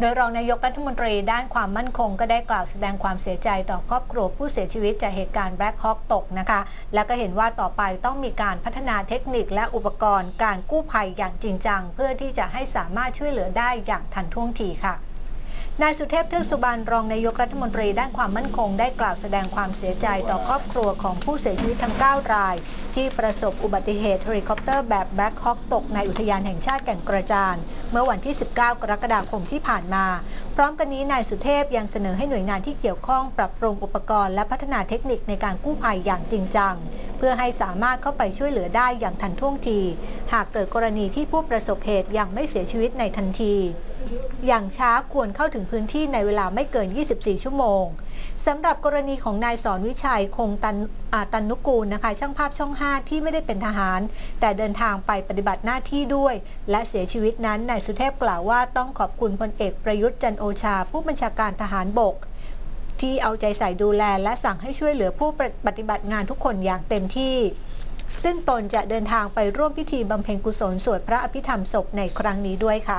โดยรองนายกรัฐมนตรีด้านความมั่นคงก็ได้กล่าวแสดงความเสียใจต่อครอบครัวผู้เสียชีวิตจากเหตุการณ์แบล็คฮอ k ตกนะคะ และก็เห็นว่าต่อไปต้องมีการพัฒนาเทคนิคและอุปกรณ์ การกู้ภัยอย่างจริงจัง เพื่อที่จะให้สามารถช่วยเหลือได้อย่างทันท่วงทีค่ะ นายสุเทพเทือกสุบรรณรองนายกรัฐมนตรีด้านความมั่นคงได้กล่าวแสดงความเสียใจต่อครอบครัวของผู้เสียชีวิตทั้ง 9 ราย ที่ประสบอุบัติเหตุเฮลิคอปเตอร์แบบแบ็คฮอ k ตกในอุทยานแห่งชาติแก่งกระจานเมื่อวันที่ 19 กรกฎาคมที่ผ่านมา พร้อมกันนี้นายสุเทพยังเสนอให้หน่วยงานที่เกี่ยวข้องปรับปรุงอุปกรณ์และพัฒนาเทคนิคในการกู้ภัยอย่างจริงจัง เพื่อให้สามารถเข้าไปช่วยเหลือได้อย่างทันท่วงที หากเกิดกรณีที่ผู้ประสบเหตุยังไม่เสียชีวิตในทันที อย่างช้าควรเข้าถึงพื้นที่ในเวลาไม่เกิน 24 ชั่วโมงสำหรับกรณีของนายสอนวิชัยคงตันตันนุกูลนะคะช่างภาพช่อง 5 ที่ไม่ได้เป็นทหาร แต่เดินทางไปปฏิบัติหน้าที่ด้วย และเสียชีวิตนั้นนายสุเทพกล่าวว่าต้องขอบคุณพลเอกประยุทธ์จันโอชา ผู้บัญชาการทหารบก ที่เอาใจใส่ดูแลและสั่งให้ช่วยเหลือผู้ปฏิบัติงานทุกคนอย่างเต็มที่ ซึ่งตนจะเดินทางไปร่วมพิธีบำเพ็ญกุศลสวดพระอภิธรรมศพในครั้งนี้ด้วยค่ะ